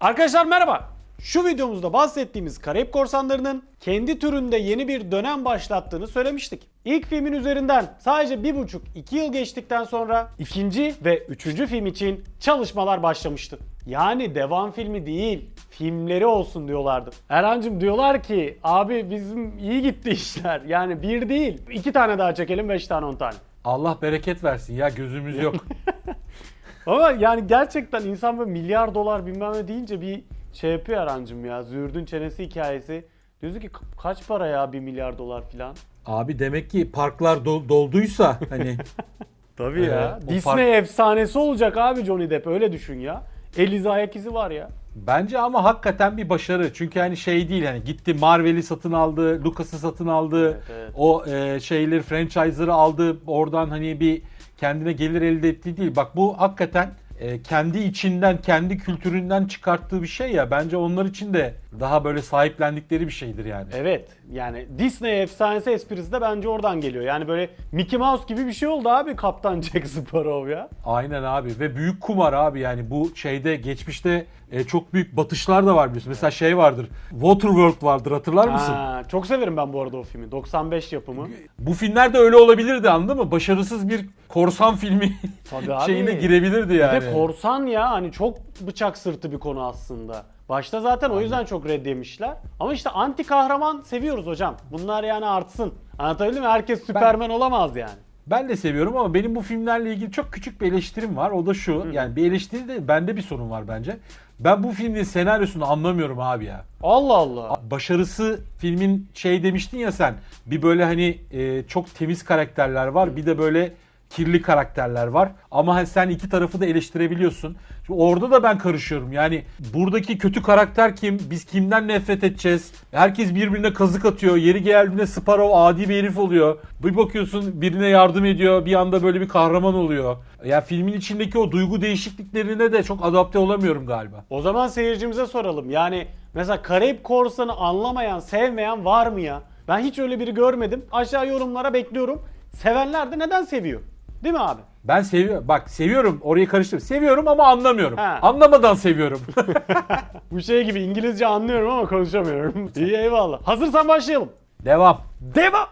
Arkadaşlar merhaba. Şu videomuzda bahsettiğimiz Karayip Korsanları'nın kendi türünde yeni bir dönem başlattığını söylemiştik. İlk filmin üzerinden sadece 1,5-2 yıl geçtikten sonra ikinci ve üçüncü film için çalışmalar başlamıştı. Yani devam filmi değil, filmleri olsun diyorlardı. Erhan'cım diyorlar ki abi bizim iyi gitti işler. Yani bir değil, iki tane daha çekelim, beş tane on tane. Allah bereket versin ya gözümüz yok. Ama yani gerçekten insan böyle milyar dolar bilmem ne deyince bir şey yapıyor Erhan'cım ya. Züğürdün çenesi hikayesi. Diyorsun ki "Ka- kaç para ya bir milyar dolar filan. Abi demek ki parklar dol- dolduysa hani Tabii ya. Ee, Disney fark- efsanesi olacak abi Johnny Depp öyle düşün ya. Eliza ayak izi var ya. bence ama hakikaten bir başarı. Çünkü hani şey değil hani gitti Marvel'i satın aldı, Lucas'ı satın aldı. Evet, evet. O e, şeyleri franchise'ları aldı. Oradan hani bir kendine gelir elde ettiği değil. Bak bu hakikaten e, kendi içinden, kendi kültüründen çıkarttığı bir şey ya. Bence onlar için de daha böyle sahiplendikleri bir şeydir yani. Evet yani Disney efsanesi esprisi de bence oradan geliyor. Yani böyle Mickey Mouse gibi bir şey oldu abi Kaptan Jack Sparrow ya. Aynen abi ve büyük kumar abi yani bu şeyde geçmişte e, çok büyük batışlar da var biliyorsun. Mesela şey vardır. Waterworld vardır hatırlar mısın? Ha, çok severim ben bu arada o filmi. 95 yapımı. Bu filmler de öyle olabilirdi anladın mı? Başarısız bir korsan filmi Tabii abi. şeyine girebilirdi yani. Bir de korsan ya hani çok bıçak sırtı bir konu aslında. Başta zaten o yüzden çok red yemişler. Ama işte anti kahraman seviyoruz hocam. Bunlar yani artsın. Anlatabildim mi? Herkes Süpermen olamaz yani. Ben de seviyorum ama benim bu filmlerle ilgili çok küçük bir eleştirim var. O da şu. Yani bir eleştiri de bende bir sorun var bence. Ben bu filmin senaryosunu anlamıyorum abi ya. Allah Allah. Başarısı filmin şey demiştin ya sen. Bir böyle hani e, çok temiz karakterler var. Bir de böyle kirli karakterler var. Ama hani sen iki tarafı da eleştirebiliyorsun. Şimdi orada da ben karışıyorum. Yani buradaki kötü karakter kim? Biz kimden nefret edeceğiz? Herkes birbirine kazık atıyor. Yeri geldiğinde Sparrow adi bir herif oluyor. Bir bakıyorsun birine yardım ediyor. Bir anda böyle bir kahraman oluyor. Ya filmin içindeki o duygu değişikliklerine de çok adapte olamıyorum galiba. O zaman seyircimize soralım. Yani mesela Karayip Korsanı anlamayan, sevmeyen var mı ya? Ben hiç öyle biri görmedim. Aşağı yorumlara bekliyorum. Sevenler de neden seviyor? Değil mi abi? Ben seviyorum. Bak seviyorum. Orayı karıştırdım. Seviyorum ama anlamıyorum. Ha. Anlamadan seviyorum. Bu şey gibi İngilizce anlıyorum ama konuşamıyorum. İyi eyvallah. Hazırsan başlayalım. Devam. Devam.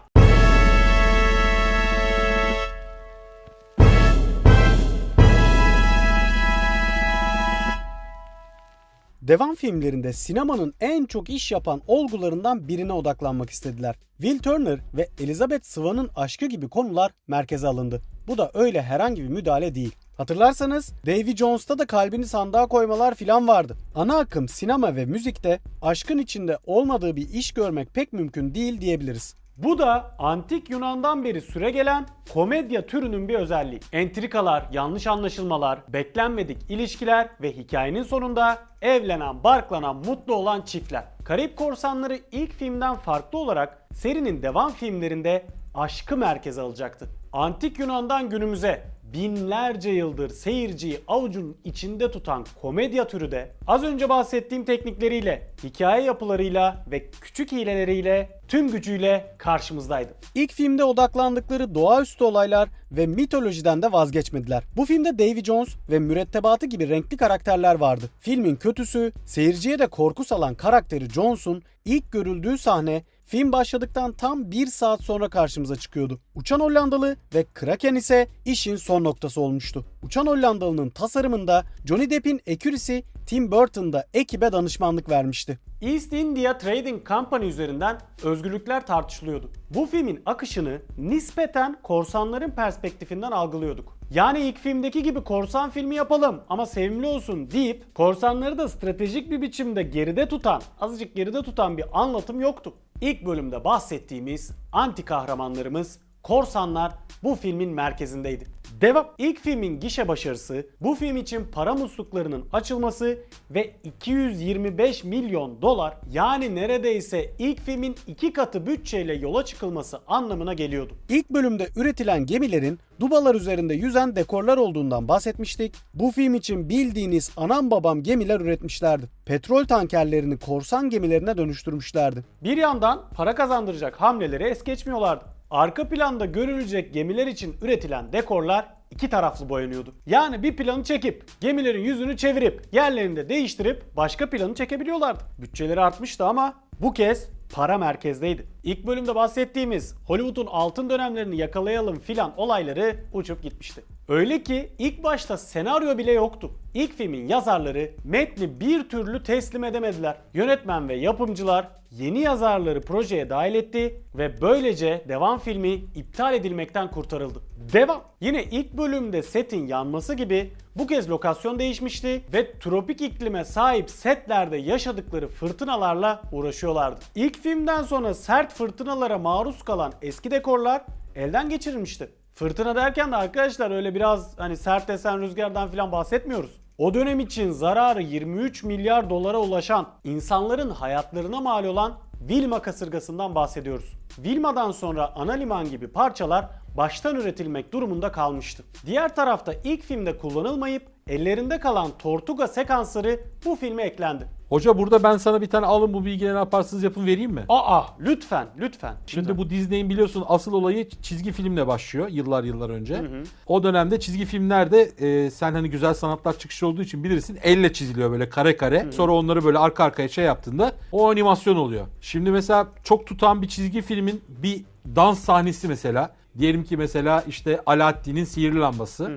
Devam filmlerinde sinemanın en çok iş yapan olgularından birine odaklanmak istediler. Will Turner ve Elizabeth Swan'ın aşkı gibi konular merkeze alındı. Bu da öyle herhangi bir müdahale değil. Hatırlarsanız Davy Jones'ta da kalbini sandığa koymalar filan vardı. Ana akım sinema ve müzikte aşkın içinde olmadığı bir iş görmek pek mümkün değil diyebiliriz. Bu da antik Yunan'dan beri süregelen komedya türünün bir özelliği. Entrikalar, yanlış anlaşılmalar, beklenmedik ilişkiler ve hikayenin sonunda evlenen, barklanan, mutlu olan çiftler. Karayip Korsanları ilk filmden farklı olarak serinin devam filmlerinde aşkı merkeze alacaktı. Antik Yunan'dan günümüze binlerce yıldır seyirciyi avucunun içinde tutan komedya türü de az önce bahsettiğim teknikleriyle, hikaye yapılarıyla ve küçük hileleriyle tüm gücüyle karşımızdaydı. İlk filmde odaklandıkları doğaüstü olaylar ve mitolojiden de vazgeçmediler. Bu filmde Davy Jones ve mürettebatı gibi renkli karakterler vardı. Filmin kötüsü, seyirciye de korku salan karakteri Jones'un ilk görüldüğü sahne Film başladıktan tam bir saat sonra karşımıza çıkıyordu. Uçan Hollandalı ve Kraken ise işin son noktası olmuştu. Uçan Hollandalı'nın tasarımında Johnny Depp'in ekürisi Tim Burton da ekibe danışmanlık vermişti. East India Trading Company üzerinden özgürlükler tartışılıyordu. Bu filmin akışını nispeten korsanların perspektifinden algılıyorduk. Yani ilk filmdeki gibi korsan filmi yapalım ama sevimli olsun deyip korsanları da stratejik bir biçimde geride tutan, azıcık geride tutan bir anlatım yoktu. İlk bölümde bahsettiğimiz anti kahramanlarımız korsanlar bu filmin merkezindeydi. Devam. İlk filmin gişe başarısı, bu film için para musluklarının açılması ve 225 milyon dolar yani neredeyse ilk filmin iki katı bütçeyle yola çıkılması anlamına geliyordu. İlk bölümde üretilen gemilerin dubalar üzerinde yüzen dekorlar olduğundan bahsetmiştik. Bu film için bildiğiniz anam babam gemiler üretmişlerdi. Petrol tankerlerini korsan gemilerine dönüştürmüşlerdi. Bir yandan para kazandıracak hamleleri es geçmiyorlardı. Arka planda görülecek gemiler için üretilen dekorlar iki taraflı boyanıyordu. Yani bir planı çekip gemilerin yüzünü çevirip yerlerini de değiştirip başka planı çekebiliyorlardı. Bütçeleri artmıştı ama bu kez para merkezdeydi. İlk bölümde bahsettiğimiz Hollywood'un altın dönemlerini yakalayalım filan olayları uçup gitmişti. Öyle ki ilk başta senaryo bile yoktu. İlk filmin yazarları metni bir türlü teslim edemediler. Yönetmen ve yapımcılar yeni yazarları projeye dahil etti ve böylece devam filmi iptal edilmekten kurtarıldı. Devam. Yine ilk bölümde setin yanması gibi bu kez lokasyon değişmişti ve tropik iklime sahip setlerde yaşadıkları fırtınalarla uğraşıyorlardı. İlk filmden sonra sert fırtınalara maruz kalan eski dekorlar elden geçirilmişti. Fırtına derken de arkadaşlar öyle biraz hani sert esen rüzgardan falan bahsetmiyoruz. O dönem için zararı 23 milyar dolara ulaşan, insanların hayatlarına mal olan Vilma kasırgasından bahsediyoruz. Vilma'dan sonra ana liman gibi parçalar baştan üretilmek durumunda kalmıştı. Diğer tarafta ilk filmde kullanılmayıp ellerinde kalan Tortuga sekansları bu filme eklendi. Hoca burada ben sana bir tane alın bu bilgileri yaparsınız yapın vereyim mi? Aa lütfen lütfen. Şimdi bu Disney'in biliyorsun asıl olayı çizgi filmle başlıyor yıllar yıllar önce. O dönemde çizgi filmlerde e, sen hani güzel sanatlar çıkışı olduğu için bilirsin elle çiziliyor böyle kare kare. Sonra onları böyle arka arkaya şey yaptığında o animasyon oluyor. Şimdi mesela çok tutan bir çizgi filmin bir dans sahnesi mesela. Diyelim ki mesela işte Alaaddin'in sihirli lambası.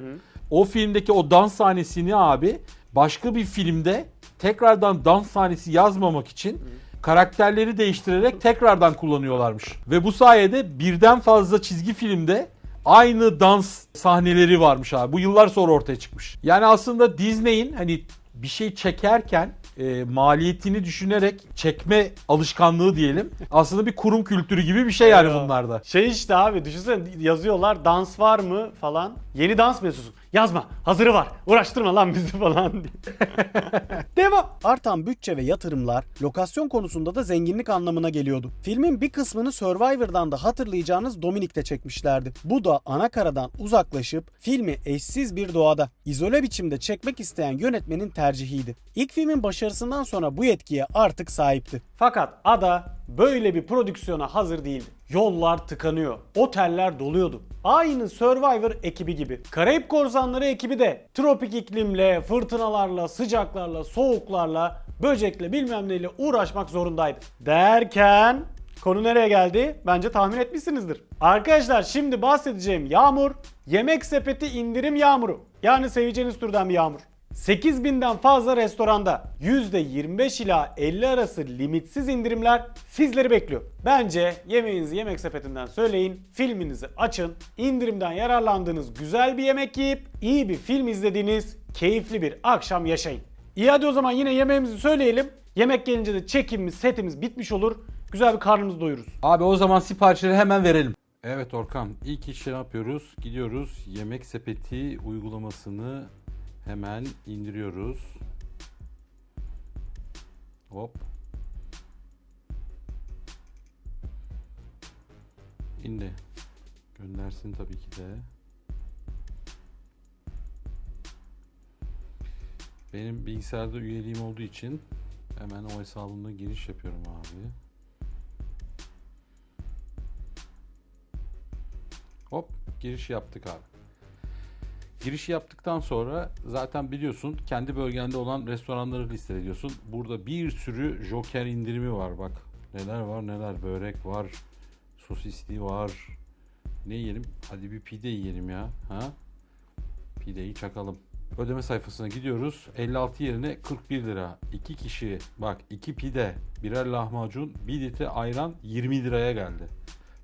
O filmdeki o dans sahnesini abi başka bir filmde tekrardan dans sahnesi yazmamak için karakterleri değiştirerek tekrardan kullanıyorlarmış. Ve bu sayede birden fazla çizgi filmde aynı dans sahneleri varmış abi. Bu yıllar sonra ortaya çıkmış. Yani aslında Disney'in hani bir şey çekerken e, maliyetini düşünerek çekme alışkanlığı diyelim. Aslında bir kurum kültürü gibi bir şey yani Ya. bunlarda. Şey işte abi düşünsene yazıyorlar dans var mı falan. Yeni dans yazıyorsun? Yazma hazırı var. Uğraştırma lan bizi falan diye. Devam. Artan bütçe ve yatırımlar lokasyon konusunda da zenginlik anlamına geliyordu. Filmin bir kısmını Survivor'dan da hatırlayacağınız Dominik'te çekmişlerdi. Bu da ana karadan uzaklaşıp filmi eşsiz bir doğada, izole biçimde çekmek isteyen yönetmenin tercihiydi. İlk filmin başarısından sonra bu yetkiye artık sahipti. Fakat ada böyle bir prodüksiyona hazır değildi. Yollar tıkanıyor. Oteller doluyordu. Aynı Survivor ekibi gibi. Karayip Korsanları ekibi de tropik iklimle, fırtınalarla, sıcaklarla, soğuklarla, böcekle bilmem neyle uğraşmak zorundaydı. Derken konu nereye geldi? Bence tahmin etmişsinizdir. Arkadaşlar şimdi bahsedeceğim yağmur yemek sepeti indirim yağmuru. Yani seveceğiniz türden bir yağmur. 8000'den fazla restoranda %25 ila 50 arası limitsiz indirimler sizleri bekliyor. Bence yemeğinizi yemek sepetinden söyleyin, filminizi açın, indirimden yararlandığınız güzel bir yemek yiyip iyi bir film izlediğiniz keyifli bir akşam yaşayın. İyi hadi o zaman yine yemeğimizi söyleyelim. Yemek gelince de çekimimiz, setimiz bitmiş olur. Güzel bir karnımızı doyururuz. Abi o zaman siparişleri hemen verelim. Evet Orkan ilk iş ne yapıyoruz? Gidiyoruz yemek sepeti uygulamasını hemen indiriyoruz. Hop. İndi. Göndersin tabii ki de. Benim bilgisayarda üyeliğim olduğu için hemen o hesabımda giriş yapıyorum abi. Hop giriş yaptık abi. Giriş yaptıktan sonra zaten biliyorsun kendi bölgende olan restoranları listeliyorsun. Burada bir sürü Joker indirimi var bak. Neler var neler börek var. Sosisli var. Ne yiyelim? Hadi bir pide yiyelim ya. Ha? Pideyi çakalım. Ödeme sayfasına gidiyoruz. 56 yerine 41 lira. 2 kişi bak 2 pide, birer lahmacun, 1 litre ayran 20 liraya geldi.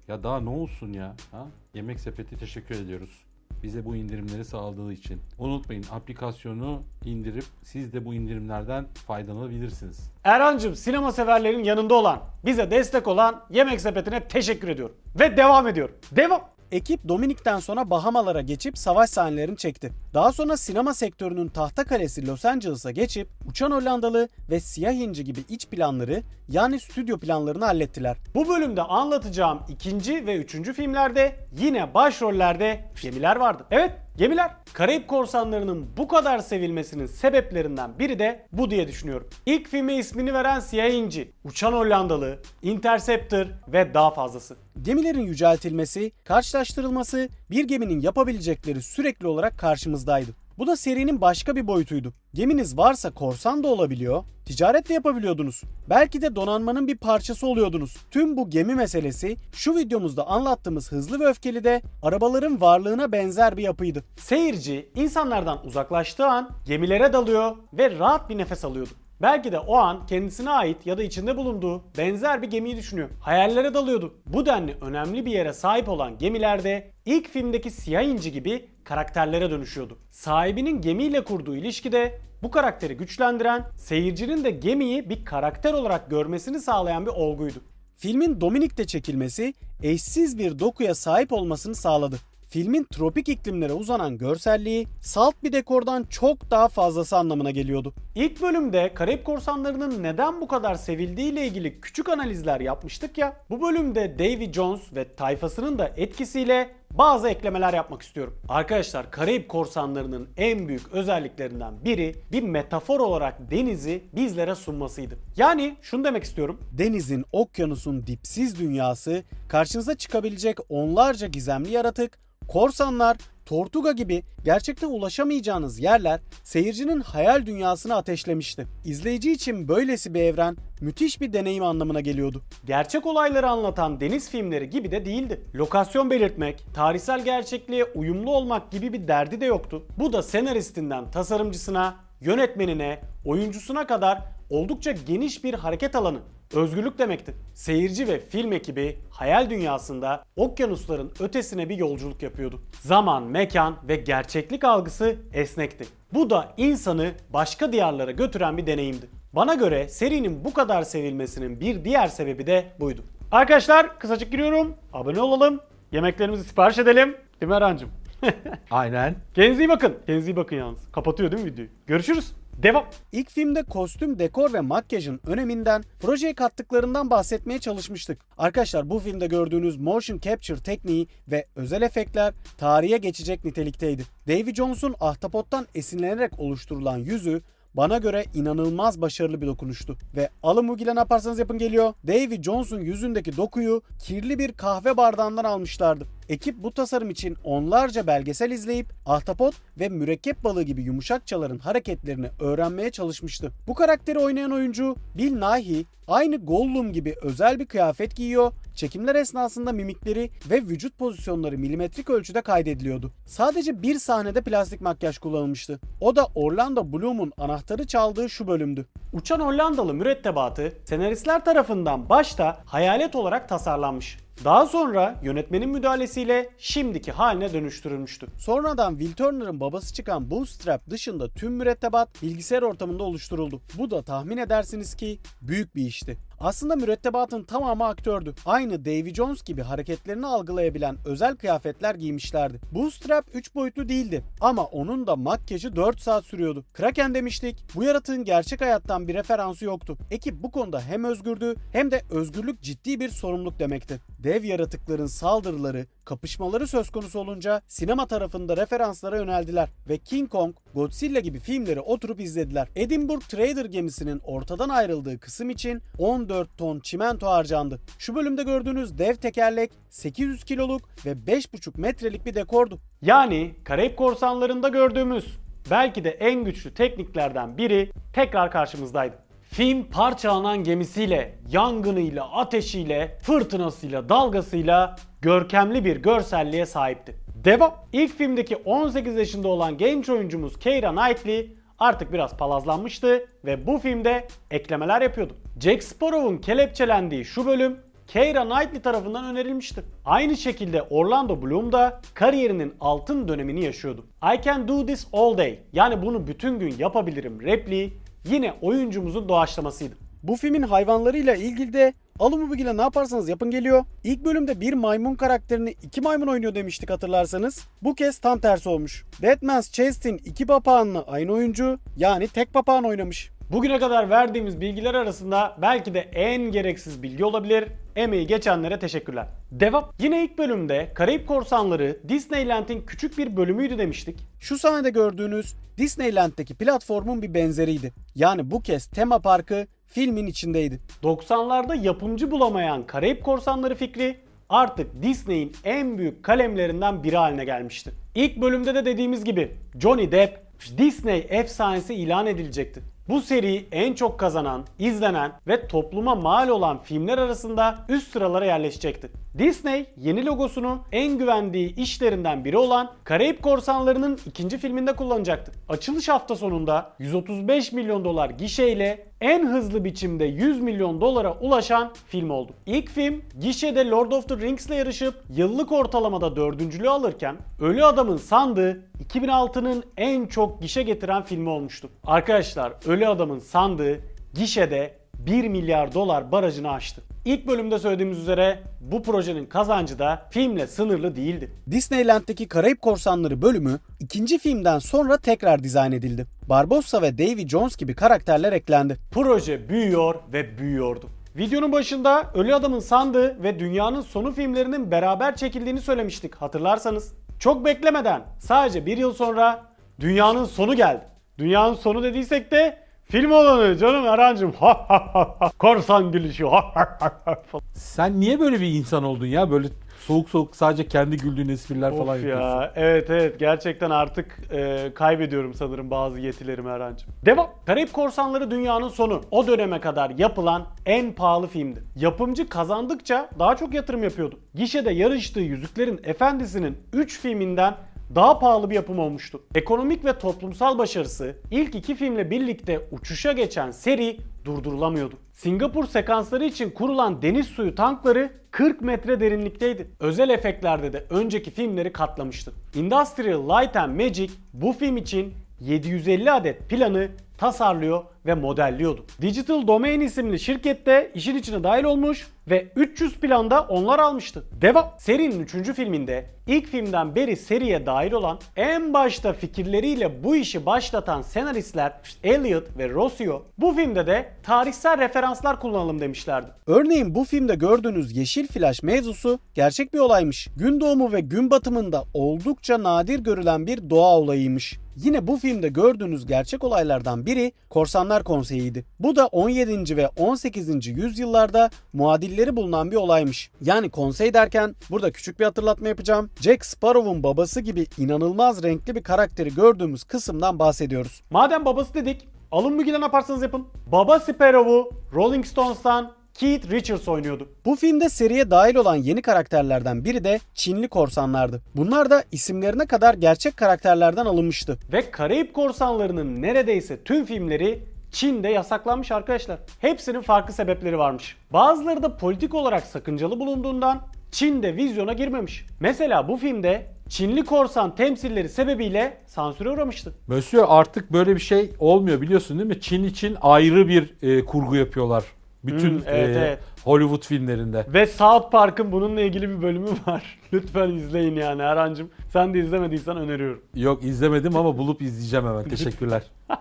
Ya daha ne olsun ya? Ha? Yemek sepeti teşekkür ediyoruz. Bize bu indirimleri sağladığı için. Unutmayın aplikasyonu indirip siz de bu indirimlerden faydalanabilirsiniz. Erhan'cığım sinema severlerin yanında olan, bize destek olan Yemek Sepeti'ne teşekkür ediyorum. Ve devam ediyorum. Devam. Ekip Dominik'ten sonra Bahamalara geçip savaş sahnelerini çekti. Daha sonra sinema sektörünün tahta kalesi Los Angeles'a geçip Uçan Hollandalı ve Siyah İnci gibi iç planları yani stüdyo planlarını hallettiler. Bu bölümde anlatacağım ikinci ve üçüncü filmlerde yine başrollerde gemiler vardı. Evet Gemiler, Karayip Korsanları'nın bu kadar sevilmesinin sebeplerinden biri de bu diye düşünüyorum. İlk filme ismini veren Siyah İnci, Uçan Hollandalı, Interceptor ve daha fazlası. Gemilerin yüceltilmesi, karşılaştırılması bir geminin yapabilecekleri sürekli olarak karşımızdaydı. Bu da serinin başka bir boyutuydu. Geminiz varsa korsan da olabiliyor, ticaret de yapabiliyordunuz. Belki de donanmanın bir parçası oluyordunuz. Tüm bu gemi meselesi şu videomuzda anlattığımız Hızlı ve Öfkeli de arabaların varlığına benzer bir yapıydı. Seyirci insanlardan uzaklaştığı an gemilere dalıyor ve rahat bir nefes alıyordu. Belki de o an kendisine ait ya da içinde bulunduğu benzer bir gemiyi düşünüyor. Hayallere dalıyordu. Bu denli önemli bir yere sahip olan gemilerde ilk filmdeki siyah inci gibi karakterlere dönüşüyordu. Sahibinin gemiyle kurduğu ilişkide bu karakteri güçlendiren, seyircinin de gemiyi bir karakter olarak görmesini sağlayan bir olguydu. Filmin Dominik'te çekilmesi eşsiz bir dokuya sahip olmasını sağladı. Filmin tropik iklimlere uzanan görselliği salt bir dekordan çok daha fazlası anlamına geliyordu. İlk bölümde Karayip Korsanları'nın neden bu kadar sevildiği ile ilgili küçük analizler yapmıştık ya. Bu bölümde Davy Jones ve tayfasının da etkisiyle bazı eklemeler yapmak istiyorum. Arkadaşlar Karayip Korsanları'nın en büyük özelliklerinden biri bir metafor olarak denizi bizlere sunmasıydı. Yani şunu demek istiyorum. Denizin, okyanusun dipsiz dünyası, karşınıza çıkabilecek onlarca gizemli yaratık, korsanlar, Tortuga gibi gerçekte ulaşamayacağınız yerler seyircinin hayal dünyasını ateşlemişti. İzleyici için böylesi bir evren müthiş bir deneyim anlamına geliyordu. Gerçek olayları anlatan deniz filmleri gibi de değildi. Lokasyon belirtmek, tarihsel gerçekliğe uyumlu olmak gibi bir derdi de yoktu. Bu da senaristinden tasarımcısına, yönetmenine, oyuncusuna kadar oldukça geniş bir hareket alanı. Özgürlük demekti. Seyirci ve film ekibi hayal dünyasında okyanusların ötesine bir yolculuk yapıyordu. Zaman, mekan ve gerçeklik algısı esnekti. Bu da insanı başka diyarlara götüren bir deneyimdi. Bana göre serinin bu kadar sevilmesinin bir diğer sebebi de buydu. Arkadaşlar kısacık giriyorum. Abone olalım. Yemeklerimizi sipariş edelim. Değil mi Erhan'cığım? Aynen. Kendinize iyi bakın. Kendinize iyi bakın yalnız. Kapatıyor değil mi videoyu? Görüşürüz. Devam. İlk filmde kostüm, dekor ve makyajın öneminden, projeye kattıklarından bahsetmeye çalışmıştık. Arkadaşlar bu filmde gördüğünüz motion capture tekniği ve özel efektler tarihe geçecek nitelikteydi. Davy Jones'un ahtapottan esinlenerek oluşturulan yüzü bana göre inanılmaz başarılı bir dokunuştu. Ve alın bu gile ne yaparsanız yapın geliyor. Davy Jones'un yüzündeki dokuyu kirli bir kahve bardağından almışlardı. Ekip bu tasarım için onlarca belgesel izleyip ahtapot ve mürekkep balığı gibi yumuşakçaların hareketlerini öğrenmeye çalışmıştı. Bu karakteri oynayan oyuncu Bill Nighy aynı Gollum gibi özel bir kıyafet giyiyor, çekimler esnasında mimikleri ve vücut pozisyonları milimetrik ölçüde kaydediliyordu. Sadece bir sahnede plastik makyaj kullanılmıştı. O da Orlando Bloom'un anahtarı çaldığı şu bölümdü. Uçan Hollandalı mürettebatı senaristler tarafından başta hayalet olarak tasarlanmış. Daha sonra yönetmenin müdahalesiyle şimdiki haline dönüştürülmüştü. Sonradan Will Turner'ın babası çıkan Bootstrap dışında tüm mürettebat bilgisayar ortamında oluşturuldu. Bu da tahmin edersiniz ki büyük bir işti. Aslında mürettebatın tamamı aktördü. Aynı Davy Jones gibi hareketlerini algılayabilen özel kıyafetler giymişlerdi. Bootstrap 3 boyutlu değildi ama onun da makyajı 4 saat sürüyordu. Kraken demiştik. Bu yaratığın gerçek hayattan bir referansı yoktu. Ekip bu konuda hem özgürdü hem de özgürlük ciddi bir sorumluluk demekti. Dev yaratıkların saldırıları, kapışmaları söz konusu olunca sinema tarafında referanslara yöneldiler ve King Kong, Godzilla gibi filmleri oturup izlediler. Edinburgh Trader gemisinin ortadan ayrıldığı kısım için 14 ton çimento harcandı. Şu bölümde gördüğünüz dev tekerlek 800 kiloluk ve 5,5 metrelik bir dekordu. Yani Karayip Korsanları'nda gördüğümüz belki de en güçlü tekniklerden biri tekrar karşımızdaydı. Film parçalanan gemisiyle, yangınıyla, ateşiyle, fırtınasıyla, dalgasıyla görkemli bir görselliğe sahipti. Devam. İlk filmdeki 18 yaşında olan genç oyuncumuz Keira Knightley artık biraz palazlanmıştı ve bu filmde eklemeler yapıyordu. Jack Sparrow'un kelepçelendiği şu bölüm Keira Knightley tarafından önerilmişti. Aynı şekilde Orlando Bloom da kariyerinin altın dönemini yaşıyordu. I can do this all day yani bunu bütün gün yapabilirim repliği yine oyuncumuzun doğaçlamasıydı. Bu filmin hayvanlarıyla ilgili de Alın bu bilgiyle ne yaparsanız yapın geliyor. İlk bölümde bir maymun karakterini iki maymun oynuyor demiştik hatırlarsanız. Bu kez tam tersi olmuş. Deadman's Chest'in iki papağanlı aynı oyuncu yani tek papağan oynamış. Bugüne kadar verdiğimiz bilgiler arasında belki de en gereksiz bilgi olabilir. Emeği geçenlere teşekkürler. Devam. Yine ilk bölümde Karayip Korsanları Disneyland'in küçük bir bölümüydü demiştik. Şu sahnede gördüğünüz Disneyland'deki platformun bir benzeriydi. Yani bu kez tema parkı filmin içindeydi. 90'larda yapımcı bulamayan Karayip Korsanları fikri artık Disney'in en büyük kalemlerinden biri haline gelmişti. İlk bölümde de dediğimiz gibi Johnny Depp Disney efsanesi ilan edilecekti. Bu seri en çok kazanan, izlenen ve topluma mal olan filmler arasında üst sıralara yerleşecekti. Disney yeni logosunu en güvendiği işlerinden biri olan Karayip Korsanları'nın ikinci filminde kullanacaktı. Açılış hafta sonunda 135 milyon dolar gişeyle en hızlı biçimde 100 milyon dolara ulaşan film oldu. İlk film gişede Lord of the Rings ile yarışıp yıllık ortalamada dördüncülüğü alırken Ölü Adamın Sandığı 2006'nın en çok gişe getiren filmi olmuştu. Arkadaşlar Ölü Adamın Sandığı gişede 1 milyar dolar barajını aştı. İlk bölümde söylediğimiz üzere bu projenin kazancı da filmle sınırlı değildi. Disneyland'deki Karayip Korsanları bölümü ikinci filmden sonra tekrar dizayn edildi. Barbossa ve Davy Jones gibi karakterler eklendi. Proje büyüyor ve büyüyordu. Videonun başında Ölü Adamın Sandığı ve Dünyanın Sonu filmlerinin beraber çekildiğini söylemiştik hatırlarsanız. Çok beklemeden sadece bir yıl sonra Dünyanın Sonu geldi. Dünyanın Sonu dediysek de film olanı canım Erhan'cım. Ha ha ha ha. Korsan gülüşü. Ha ha ha ha falan. Sen niye böyle bir insan oldun ya? Böyle soğuk soğuk sadece kendi güldüğün espriler falan Of yapıyorsun. ya. Evet evet gerçekten artık e, kaybediyorum sanırım bazı yetilerimi Erhan'cığım. Devam. Karayip Korsanları dünyanın sonu. O döneme kadar yapılan en pahalı filmdi. Yapımcı kazandıkça daha çok yatırım yapıyordu. Gişede yarıştığı Yüzüklerin Efendisi'nin 3 filminden daha pahalı bir yapım olmuştu. Ekonomik ve toplumsal başarısı ilk iki filmle birlikte uçuşa geçen seri durdurulamıyordu. Singapur sekansları için kurulan deniz suyu tankları 40 metre derinlikteydi. Özel efektlerde de önceki filmleri katlamıştı. Industrial Light and Magic bu film için 750 adet planı tasarlıyor ve modelliyordu. Digital Domain isimli şirkette işin içine dahil olmuş ve 300 planda onlar almıştı. Devam. Serinin 3. filminde ilk filmden beri seriye dahil olan en başta fikirleriyle bu işi başlatan senaristler Elliot ve Rossio bu filmde de tarihsel referanslar kullanalım demişlerdi. Örneğin bu filmde gördüğünüz yeşil flash mevzusu gerçek bir olaymış. Gün doğumu ve gün batımında oldukça nadir görülen bir doğa olayıymış. Yine bu filmde gördüğünüz gerçek olaylardan biri Korsanlar Konseyi'ydi. Bu da 17. ve 18. yüzyıllarda muadilleri bulunan bir olaymış. Yani konsey derken burada küçük bir hatırlatma yapacağım. Jack Sparrow'un babası gibi inanılmaz renkli bir karakteri gördüğümüz kısımdan bahsediyoruz. Madem babası dedik, alın bilgiler ne yaparsanız yapın. Baba Sparrow'u Rolling Stones'tan Keith Richards oynuyordu. Bu filmde seriye dahil olan yeni karakterlerden biri de Çinli korsanlardı. Bunlar da isimlerine kadar gerçek karakterlerden alınmıştı. Ve Karayip korsanlarının neredeyse tüm filmleri Çin'de yasaklanmış arkadaşlar. Hepsinin farklı sebepleri varmış. Bazıları da politik olarak sakıncalı bulunduğundan Çin'de vizyona girmemiş. Mesela bu filmde Çinli korsan temsilleri sebebiyle sansüre uğramıştı. Monsieur artık böyle bir şey olmuyor biliyorsun değil mi? Çin için ayrı bir e, kurgu yapıyorlar. Bütün Hmm, evet, e, evet. Hollywood filmlerinde. Ve South Park'ın bununla ilgili bir bölümü var. Lütfen izleyin yani Erhan'cığım. Sen de izlemediysen öneriyorum. Yok izlemedim ama bulup izleyeceğim hemen. Teşekkürler.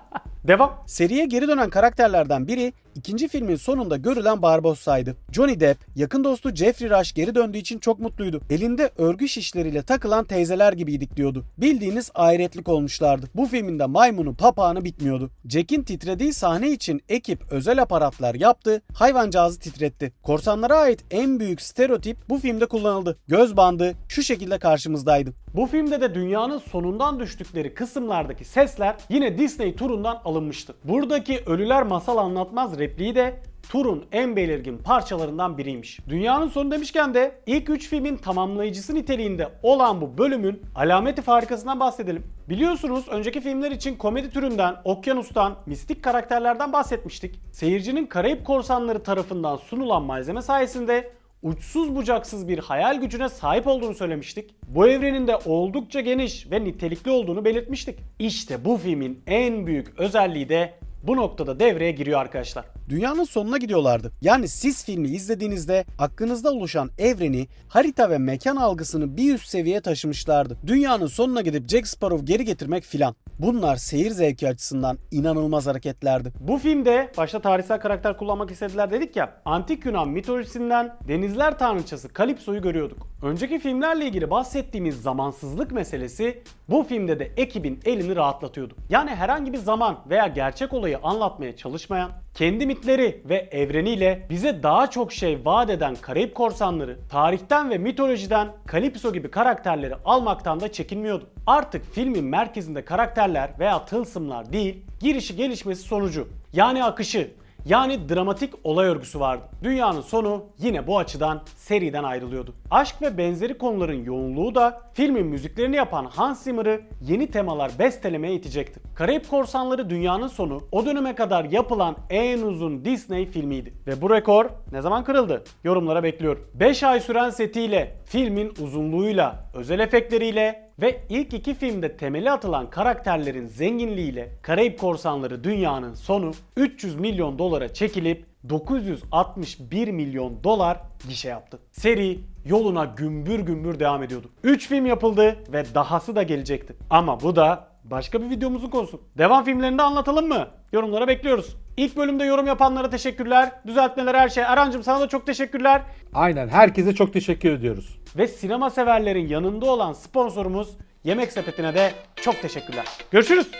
Devam. Seriye geri dönen karakterlerden biri ikinci filmin sonunda görülen Barbossa'ydı. Johnny Depp, yakın dostu Jeffrey Rush geri döndüğü için çok mutluydu. Elinde örgü şişleriyle takılan teyzeler gibiydik diyordu. Bildiğiniz ayretlik olmuşlardı. Bu filminde maymunu papağanı bitmiyordu. Jack'in titrediği sahne için ekip özel aparatlar yaptı, hayvancağızı titretti. Korsanlara ait en büyük stereotip bu filmde kullanıldı. Göz bandı şu şekilde karşımızdaydı. Bu filmde de dünyanın sonundan düştükleri kısımlardaki sesler yine Disney turundan alınmıştı. Buradaki ölüler masal anlatmaz repliği de turun en belirgin parçalarından biriymiş. Dünyanın sonu demişken de ilk 3 filmin tamamlayıcısı niteliğinde olan bu bölümün alameti farikasından bahsedelim. Biliyorsunuz önceki filmler için komedi türünden, okyanustan, mistik karakterlerden bahsetmiştik. Seyircinin Karayip Korsanları tarafından sunulan malzeme sayesinde uçsuz bucaksız bir hayal gücüne sahip olduğunu söylemiştik. Bu evrenin de oldukça geniş ve nitelikli olduğunu belirtmiştik. İşte bu filmin en büyük özelliği de bu noktada devreye giriyor arkadaşlar. Dünyanın sonuna gidiyorlardı. Yani siz filmi izlediğinizde aklınızda oluşan evreni, harita ve mekan algısını bir üst seviyeye taşımışlardı. Dünyanın sonuna gidip Jack Sparrow geri getirmek filan. Bunlar seyir zevki açısından inanılmaz hareketlerdi. Bu filmde başta tarihsel karakter kullanmak istediler dedik ya. Antik Yunan mitolojisinden denizler tanrıçası Kalipso'yu görüyorduk. Önceki filmlerle ilgili bahsettiğimiz zamansızlık meselesi bu filmde de ekibin elini rahatlatıyordu. Yani herhangi bir zaman veya gerçek olayı anlatmaya çalışmayan, kendi mitleri ve evreniyle bize daha çok şey vaat eden Karayip korsanları, tarihten ve mitolojiden Kalipso gibi karakterleri almaktan da çekinmiyordu. Artık filmin merkezinde karakterler veya tılsımlar değil, girişi gelişmesi sonucu yani akışı, yani dramatik olay örgüsü vardı. Dünyanın sonu yine bu açıdan seriden ayrılıyordu. Aşk ve benzeri konuların yoğunluğu da filmin müziklerini yapan Hans Zimmer'ı yeni temalar bestelemeye itecekti. Karayip Korsanları Dünyanın Sonu o döneme kadar yapılan en uzun Disney filmiydi. Ve bu rekor ne zaman kırıldı? Yorumlara bekliyorum. 5 ay süren setiyle, filmin uzunluğuyla, özel efektleriyle ve ilk iki filmde temeli atılan karakterlerin zenginliğiyle Karayip Korsanları Dünyanın Sonu 300 milyon dolara çekilip 961 milyon dolar gişe yaptı. Seri yoluna gümbür gümbür devam ediyordu. 3 film yapıldı ve dahası da gelecekti. Ama bu da başka bir videomuzun konusu. Devam filmlerini de anlatalım mı? Yorumlara bekliyoruz. İlk bölümde yorum yapanlara teşekkürler. Düzeltmeler her şey. Erancım sana da çok teşekkürler. Aynen herkese çok teşekkür ediyoruz. Ve sinema severlerin yanında olan sponsorumuz Yemek Sepeti'ne de çok teşekkürler. Görüşürüz.